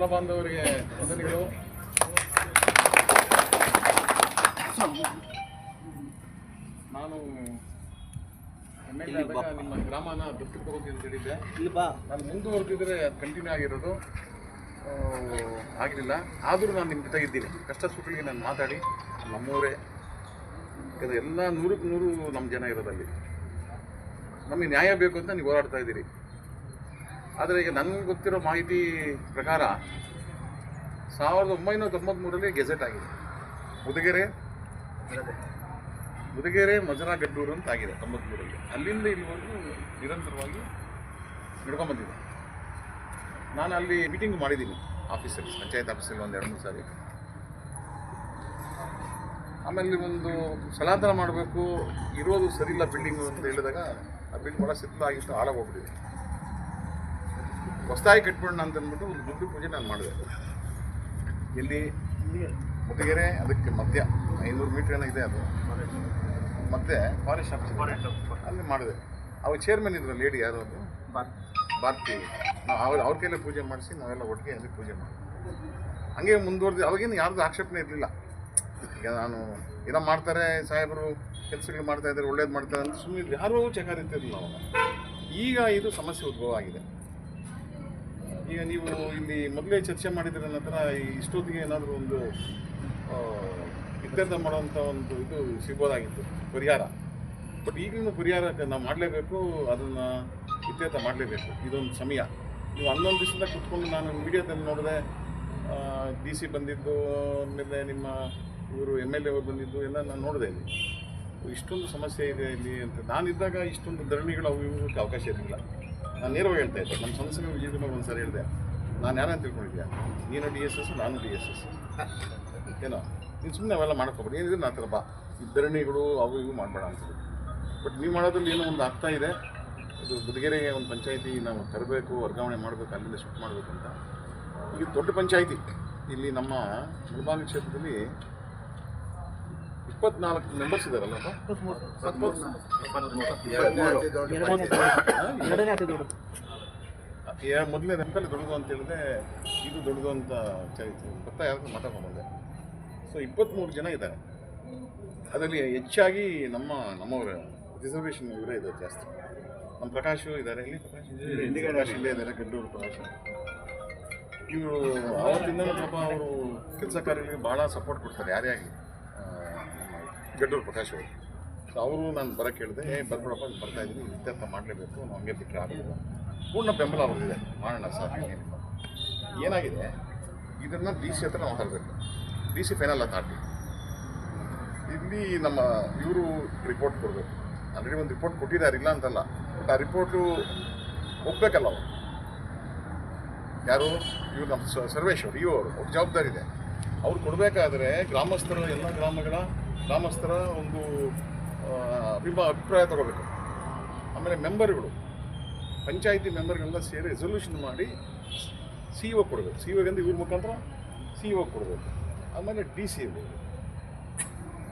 ಕುಲ ಬಾಂಧವರಿಗೆ ವಂದನೆಗಳು. ನಾನು ನಿಮ್ಮ ಗ್ರಾಮನ ದತ್ತು ಅಂತ ಹೇಳಿದ್ದೆ. ನಾನು ಮುಂದುವರೆದಿದ್ರೆ ಅದು ಕಂಟಿನ್ಯೂ ಆಗಿರೋದು. ಆ, ಆಗಲಿಲ್ಲ ಆದರೂ ನಾನು ನಿಮ್ಮ ಜೊತೆಗಿದ್ದೀನಿ. ಕಷ್ಟ ಸುಖಗಳಿಗೆ ನಾನು ಮಾತಾಡಿ ನಮ್ಮೂರೇ. ಯಾಕಂದರೆ ಎಲ್ಲ ನೂರಕ್ಕೆ ನೂರು ನಮ್ಮ ಜನ ಇರೋದಲ್ಲಿ ನಮಗೆ ನ್ಯಾಯ ಬೇಕು ಅಂತ ನೀವು ಹೋರಾಡ್ತಾ ಇದ್ದೀರಿ. ಆದರೆ ಈಗ ನನಗೆ ಗೊತ್ತಿರೋ ಮಾಹಿತಿ ಪ್ರಕಾರ ಸಾವಿರದ ಒಂಬೈನೂರ ತೊಂಬತ್ತ್ಮೂರಲ್ಲಿ ಗೆಜೆಟ್ ಆಗಿದೆ. ಮುದುಗೆರೆ ಮುದುಗೆರೆ ಮಜರಾ ಗಡ್ಡೂರು ಅಂತ ಆಗಿದೆ ತೊಂಬತ್ತ್ಮೂರಲ್ಲಿ ಅಲ್ಲಿಂದ ಇಲ್ಲಿವರೆಗೂ ನಿರಂತರವಾಗಿ ನಡ್ಕೊಂಬಂದಿದೆ. ನಾನು ಅಲ್ಲಿ ಮೀಟಿಂಗ್ ಮಾಡಿದ್ದೀನಿ ಆಫೀಸಲ್ಲಿ ಪಂಚಾಯತ್ ಆಫೀಸಲ್ಲಿ ಒಂದು ಎರಡು ಮೂರು ಸಾರಿ. ಆಮೇಲೆ ಒಂದು ಸ್ಥಳಾಂತರ ಮಾಡಬೇಕು, ಇರೋದು ಸರಿಯಿಲ್ಲ ಬಿಲ್ಡಿಂಗು ಅಂತ ಹೇಳಿದಾಗ ಆ ಬಿಲ್ಡಿಂಗ್ ಭಾಳ ಸಿದ್ಧ ಆಗಿತ್ತು ಹಾಳಾಗೋಗ್ಬಿಟ್ಟಿದೆ ಹೊಸದಾಗಿ ಕಟ್ಬಿಡೋಣ ಅಂತ ಅಂದ್ಬಿಟ್ಟು ಒಂದು ದುಡ್ಡು ಪೂಜೆ ನಾನು ಮಾಡಿದೆ. ಇಲ್ಲಿ ಮುದುಗೆರೆ ಅದಕ್ಕೆ ಮಧ್ಯ ಐನೂರು ಮೀಟರ್ ಏನೋ ಇದೆ ಅದು. ಮತ್ತೆ ಫಾರೆಸ್ಟ್ ಆಫೀಸ್ ಅಲ್ಲಿ ಮಾಡಿದೆ. ಅವ್ರು ಚೇರ್ಮನ್ ಇದ್ರು ಲೇಡಿ ಯಾರು ಅದು? ಭಾರತಿ. ನಾವು ಅವ್ರ ಅವ್ರ ಕೈಲೇ ಪೂಜೆ ಮಾಡಿಸಿ ನಾವೆಲ್ಲ ಒಟ್ಟಿಗೆ ಅಲ್ಲಿ ಪೂಜೆ ಮಾಡಿ ಹಂಗೆ ಮುಂದುವರೆದು ಅವಾಗೇನು ಯಾರ್ದು ಆಕ್ಷೇಪಣೆ ಇರಲಿಲ್ಲ. ಈಗ ನಾನು ಏನೋ ಮಾಡ್ತಾರೆ ಸಾಹೇಬರು ಕೆಲಸಗಳು ಮಾಡ್ತಾ ಇದ್ದಾರೆ ಒಳ್ಳೇದು ಮಾಡ್ತಾರೆ ಅಂತ ಸುಮ್ಮನೆ ಯಾರೂ ಚಕಾರಿತಿರಲಿಲ್ಲ ಅವಾಗ ಈಗ ಇದು ಸಮಸ್ಯೆ ಉದ್ಭವ ಆಗಿದೆ. ಈಗ ನೀವು ಇಲ್ಲಿ ಮೊದಲೇ ಚರ್ಚೆ ಮಾಡಿದ್ರೆ ನಂತರ ಈ ಇಷ್ಟೊತ್ತಿಗೆ ಏನಾದರೂ ಒಂದು ಇತ್ಯರ್ಥ ಮಾಡುವಂಥ ಒಂದು ಇದು ಸಿಗ್ಬೋದಾಗಿತ್ತು, ಪರಿಹಾರ. ಬಟ್ ಈಗಲೂ ಪರಿಹಾರ ನಾವು ಮಾಡಲೇಬೇಕು, ಅದನ್ನು ಇತ್ಯರ್ಥ ಮಾಡಲೇಬೇಕು. ಇದೊಂದು ಸಮಯ. ನೀವು ಹನ್ನೊಂದು ದಿವಸದಿಂದ ಕುತ್ಕೊಂಡು ನಾನು ಮೀಡಿಯಾದಲ್ಲಿ ನೋಡಿದೆ ಡಿ ಸಿ ಬಂದಿದ್ದು, ಆಮೇಲೆ ನಿಮ್ಮ ಇವರು ಎಂ ಎಲ್ ಎ ಬಂದಿದ್ದು, ಎಲ್ಲ ನಾನು ನೋಡಿದೆ ಇಲ್ಲಿ. ಇಷ್ಟೊಂದು ಸಮಸ್ಯೆ ಇದೆ ಇಲ್ಲಿ ಅಂತ. ನಾನಿದ್ದಾಗ ಇಷ್ಟೊಂದು ಧರಣಿಗಳು ಅವು ಇವಕ್ಕೆ ಅವಕಾಶ ಇರಲಿಲ್ಲ. ನಾನು ನೇರವಾಗಿ ಹೇಳ್ತಾ ಇದ್ದೆ. ನಮ್ಮ ಸಂಸ್ಥೆ ವಿಜಯ್ ಕುಮಾರ್ ಒಂದು ಸಾರಿ ಹೇಳಿದೆ. ನಾನು ಯಾರಂತ ತಿಳ್ಕೊಂಡಿದ್ದೆ ನೀನು ಡಿ ಎಸ್ ಎಸ್ ನಾನು ಡಿ ಎಸ್ ಎಸ್ ಏನೋ? ನೀನು ಸುಮ್ಮನೆ ಅವೆಲ್ಲ ಮಾಡ್ಕೊಬೇಡಿ. ಏನಿದೆ ನಾ ಥರ ಬಾ. ಈ ಧರಣಿಗಳು ಅವು ಇವು ಮಾಡಬೇಡ ಅಂತ ಬಟ್ ನೀವು ಮಾಡೋದ್ರಲ್ಲಿ ಏನೋ ಒಂದು ಆಗ್ತಾ ಇದೆ. ಇದು ಬುಧಗೆರೆಗೆ ಒಂದು ಪಂಚಾಯಿತಿ ನಾವು ತರಬೇಕು, ವರ್ಗಾವಣೆ ಮಾಡಬೇಕು, ಅಲ್ಲಿಂದ ಶಿಫ್ಟ್ ಮಾಡಬೇಕು ಅಂತ. ಈಗ ದೊಡ್ಡ ಪಂಚಾಯಿತಿ. ಇಲ್ಲಿ ನಮ್ಮ ಮುಳಬಾಗಿ ಕ್ಷೇತ್ರದಲ್ಲಿ ಇಪ್ಪತ್ನಾಲ್ಕು ಮೆಂಬರ್ಸ್ ದೊಡ್ಡದು. ಮೊದಲನೇ ನೆನಪಲ್ಲಿ ದೊಡ್ಡದು ಅಂತ ಹೇಳಿದ್ರೆ ಇದು ದೊಡ್ಡದು ಅಂತ ಚರಿತ್ರೆ. ಗೊತ್ತಾ? ಯಾರು ಮಾತಾಡ್ಕೊಂಡ್ಬಂದೆ ಸೊ ಇಪ್ಪತ್ತ್ಮೂರು ಜನ ಇದ್ದಾರೆ. ಅದರಲ್ಲಿ ಹೆಚ್ಚಾಗಿ ನಮ್ಮ ನಮ್ಮವರ ರಿಸರ್ವೇಷನ್ ಇವರೇ ಇದೆ ಜಾಸ್ತಿ. ನಮ್ಮ ಪ್ರಕಾಶ್ ಇದ್ದಾರೆ. ಇಲ್ಲಿ ಪ್ರಕಾಶ್ ಇಲ್ಲೇ ಇದ್ದಾರೆ. ಗಡ್ಡೂರು ಪ್ರಕಾಶ್. ಇವರು ಅವತ್ತಿಂದ ಪಾಪ ಅವರು ಕೆಲಸ ಕಾರ್ಯಗಳಿಗೆ ಭಾಳ ಸಪೋರ್ಟ್ ಕೊಡ್ತಾರೆ. ಯಾರೇ ಆಗಲಿ. ಗಡ್ಡೂರು ಪ್ರಕಾಶ್ ಅವರು. ಅವರು ನಾನು ಬರೋಕ್ಕೆ ಹೇಳಿದೆ, ಏ, ಬರ್ಬಿಡಪ್ಪ ಬರ್ತಾ ಇದ್ದೀನಿ ಇತ್ಯರ್ಥ ಮಾಡಲೇಬೇಕು, ನಾವು ಹಂಗೆ ಬಿಟ್ಟರೆ ಆಗೋದಿಲ್ಲ. ಪೂರ್ಣ ಬೆಂಬಲ ಅವ್ರದ್ದಿದೆ. ಮಾಡೋಣ ಸರ್ ಏನಾಗಿದೆ, ಇದನ್ನು ಡಿ ಸಿ ಹತ್ರ ನಾವು ತರಬೇಕು. ಡಿ ಸಿ ಫೈನಲ್ ಅಥಾರಿಟಿ ಇಲ್ಲಿ ನಮ್ಮ, ಇವರು ರಿಪೋರ್ಟ್ ಕೊಡಬೇಕು. ಆಲ್ರೆಡಿ ಒಂದು ರಿಪೋರ್ಟ್ ಕೊಟ್ಟಿದ್ದಾರೆ, ಇಲ್ಲ ಅಂತಲ್ಲ. ಬಟ್ ಆ ರಿಪೋರ್ಟು ಒಪ್ಪಬೇಕಲ್ಲ ಅವರು. ಯಾರು? ಇವ್ರು ನಮ್ಮ ಸರ್ವೇಶ್ ಅವರು ಇವರು ಅವ್ರ. ಜವಾಬ್ದಾರಿ ಇದೆ ಅವ್ರು ಕೊಡಬೇಕಾದ್ರೆ ಗ್ರಾಮಸ್ಥರು, ಎಲ್ಲ ಗ್ರಾಮಗಳ ಗ್ರಾಮಸ್ಥರ ಒಂದು ಅಭಿಮಾ ಅಭಿಪ್ರಾಯ ತಗೋಬೇಕು. ಆಮೇಲೆ ಮೆಂಬರ್ಗಳು, ಪಂಚಾಯಿತಿ ಮೆಂಬರ್ಗಳೆಲ್ಲ ಸೇರಿ ರೆಸೊಲ್ಯೂಷನ್ ಮಾಡಿ ಸಿ ಒ ಕೊಡಬೇಕು. ಸಿ ಒಗಂದು ಇವ್ರ ಮುಖಾಂತರ ಸಿ ಒ ಕೊಡಬೇಕು. ಆಮೇಲೆ ಡಿ ಸಿ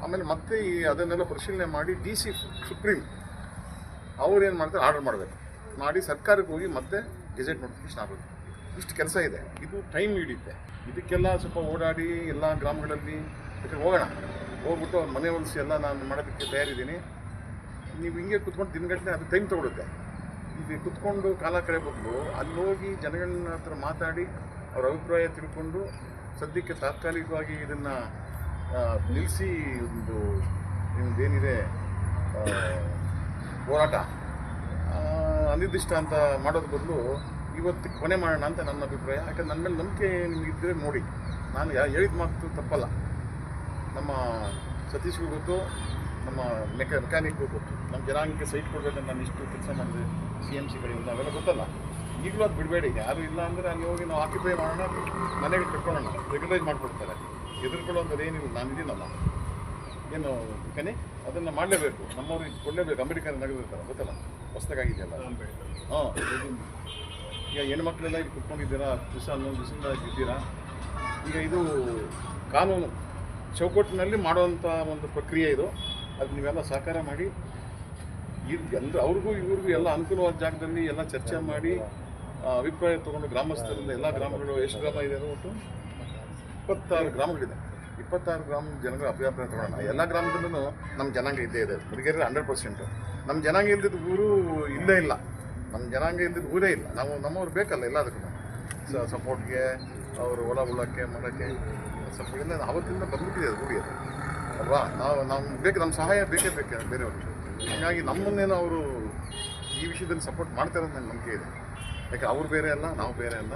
ಆಮೇಲೆ ಮತ್ತೆ ಈ ಅದನ್ನೆಲ್ಲ ಪರಿಶೀಲನೆ ಮಾಡಿ ಡಿ ಸಿ ಸುಪ್ರೀಂ ಅವ್ರು ಏನು ಮಾಡ್ತಾರೆ ಆರ್ಡರ್ ಮಾಡಬೇಕು. ಮಾಡಿ ಸರ್ಕಾರಕ್ಕೆ ಹೋಗಿ ಮತ್ತೆ ಗೆಜೆಟ್ ನೋಟಿಫಿಕೇಶನ್ ಆಗಬೇಕು ಇಷ್ಟು ಕೆಲಸ ಇದೆ. ಇದು ಟೈಮ್ ಹಿಡಿಯುತ್ತೆ. ಇದಕ್ಕೆಲ್ಲ ಸ್ವಲ್ಪ ಓಡಾಡಿ ಎಲ್ಲ ಗ್ರಾಮಗಳಲ್ಲಿ ಹೋಗೋಣ. ಹೋಗ್ಬಿಟ್ಟು ಅವ್ರ ಮನೆ ಹೊಲಿಸಿ ಎಲ್ಲ ನಾನು ಮಾಡೋದಕ್ಕೆ ತಯಾರಿದ್ದೀನಿ. ನೀವು ಹಿಂಗೆ ಕುತ್ಕೊಂಡು ದಿನಗಟ್ಟಲೆ ಅದು ಟೈಮ್ ತೊಗೊಳುತ್ತೆ. ಇದು ಕುತ್ಕೊಂಡು ಕಾಲ ಕಳೆ ಬದಲು ಅಲ್ಲಿ ಹೋಗಿ ಜನಗಳ ಹತ್ರ ಮಾತಾಡಿ ಅವ್ರ ಅಭಿಪ್ರಾಯ ತಿಳ್ಕೊಂಡು ಸದ್ಯಕ್ಕೆ ತಾತ್ಕಾಲಿಕವಾಗಿ ಇದನ್ನು ನಿಲ್ಲಿಸಿ ಒಂದು ನಿಮ್ಮದೇನಿದೆ ಹೋರಾಟ. ಅನಿರ್ದಿಷ್ಟ ಅಂತ ಮಾಡೋದು ಬದಲು ಇವತ್ತು ಕೊನೆ ಮಾಡೋಣ ಅಂತ ನನ್ನ ಅಭಿಪ್ರಾಯ. ಯಾಕಂದ್ರೆ ನನ್ನ ಮೇಲೆ ನಂಬಿಕೆ ನಿಮಗಿದ್ದರೆ ನೋಡಿ. ನಾನು ಯಾ ಹೇಳಿದ ಮಾತು ತಪ್ಪಲ್ಲ. ನಮ್ಮ ಸತೀಶ್ಗೂ ಗೊತ್ತು ನಮ್ಮ ಮೆಕ ಮೆಕ್ಯಾನಿಕ್ಗೂ ಗೊತ್ತು ನಮ್ಮ ಜನಾಂಗಕ್ಕೆ ಸೈಟ್ ಕೊಡಬೇಕಂತ ನಾನು ಇಷ್ಟು ಕೆಲಸ ಮಾಡಿದೆ ಸಿ ಎಂ ಸಿ ಕಡೆಯಿಂದ ಅವೆಲ್ಲ ಗೊತ್ತಲ್ಲ. ಈಗಲೂ ಅದು ಬಿಡಬೇಡಿ. ಯಾರು ಇಲ್ಲ ಅಂದರೆ ಅಲ್ಲಿ ಹೋಗಿ ನಾವು ಆಕ್ಯುಪೈ ಮಾಡೋಣ, ಮನೆಗೆ ಕಟ್ಕೊಳ್ಳೋಣ ರೆಗ್ಯುಲೈಸ್ ಮಾಡಿಕೊಡ್ತಾರೆ. ಹೆದರ್ಕೊಳ್ಳೋಂಥದ್ದು ಏನಿಲ್ಲ, ನಾನು ಇದೀನಲ್ಲ. ಏನು ಕನಿ ಅದನ್ನು ಮಾಡಲೇಬೇಕು. ನಮ್ಮವ್ರಿಗೆ ಕೊಡಲೇಬೇಕು. ಅಂಬೇಡ್ಕರ್ ನಗದಿರ್ತಾರೆ ಗೊತ್ತಲ್ಲ? ಆಗಿದೆಯಲ್ಲ ಹಾಂ, ಈಗ ಹೆಣ್ಮಕ್ಳೆಲ್ಲ ಇಲ್ಲಿ ಕುತ್ಕೊಂಡಿದ್ದೀರಾ? ದಿವಸ ಹನ್ನೊಂದು ದಿವಸದಿಂದ ಇದ್ದೀರಾ? ಈಗ ಇದು ಕಾನೂನು. ಚೌಕಟ್ಟಿನಲ್ಲಿ ಮಾಡುವಂಥ ಒಂದು ಪ್ರಕ್ರಿಯೆ ಇದು. ಅದು ನೀವೆಲ್ಲ ಸಹಕಾರ ಮಾಡಿ. ಇದು ಎಲ್ಲ ಅವ್ರಿಗೂ ಇವ್ರಿಗೂ ಎಲ್ಲ ಅನುಕೂಲವಾದ ಜಾಗದಲ್ಲಿ ಎಲ್ಲ ಚರ್ಚೆ ಮಾಡಿ ಅಭಿಪ್ರಾಯ ತೊಗೊಂಡು ಗ್ರಾಮಸ್ಥರಿಂದ ಎಲ್ಲ ಗ್ರಾಮಗಳು ಎಷ್ಟು ಗ್ರಾಮ ಇದೆ ಅದು ಒಟ್ಟು ಇಪ್ಪತ್ತಾರು ಗ್ರಾಮಗಳಿದೆ. ಇಪ್ಪತ್ತಾರು ಗ್ರಾಮ ಜನಗಳ ಅಭಿಪ್ರಾಯ ತಗೊಳ್ಳೋಣ ಎಲ್ಲ ಗ್ರಾಮದಲ್ಲೂ ನಮ್ಮ ಜನಾಂಗ ಇದ್ದೇ ಇದೆ. ಹುಡುಗಿಯರು ಹಂಡ್ರೆಡ್ ಪರ್ಸೆಂಟು ನಮ್ಮ ಜನಾಂಗ ಇಲ್ದಿದ್ದ ಊರು ಇಲ್ಲೇ ಇಲ್ಲ. ನಮ್ಮ ಜನಾಂಗ ಇಲ್ದಿದ್ದ ಊರೇ ಇಲ್ಲ. ನಾವು ನಮ್ಮವ್ರು ಬೇಕಲ್ಲ ಎಲ್ಲದಕ್ಕೂ. ಸಪೋರ್ಟ್ಗೆ ಅವರು ಹೊಲ ಉಳಕ್ಕೆ ಮಾಡೋಕ್ಕೆ ಸ್ವಲ್ಪ ಅವತ್ತಿಂದ ಬಂದ್ಬಿಟ್ಟಿದೆ ಅದು ಅದು. ಅಲ್ವಾ? ನಾವು ನಮ್ಗೆ ಬೇಕು ನಮ್ಮ ಸಹಾಯ ಬೇಕೇ ಬೇಕು ಬೇರೆಯವ್ರಿಗೆ. ಹಾಗಾಗಿ ನಮ್ಮನ್ನೇನು ಅವರು ಈ ವಿಷಯದಲ್ಲಿ ಸಪೋರ್ಟ್ ಮಾಡ್ತಾರೆ ಅಂತ ನನಗೆ ನಂಬಿಕೆ ಇದೆ. ಯಾಕೆ ಅವ್ರು ಬೇರೆ ಅಲ್ಲ, ನಾವು ಬೇರೆ ಅಲ್ಲ.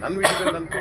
ನನ್ನ ವಿಷಯದಲ್ಲಂತೂ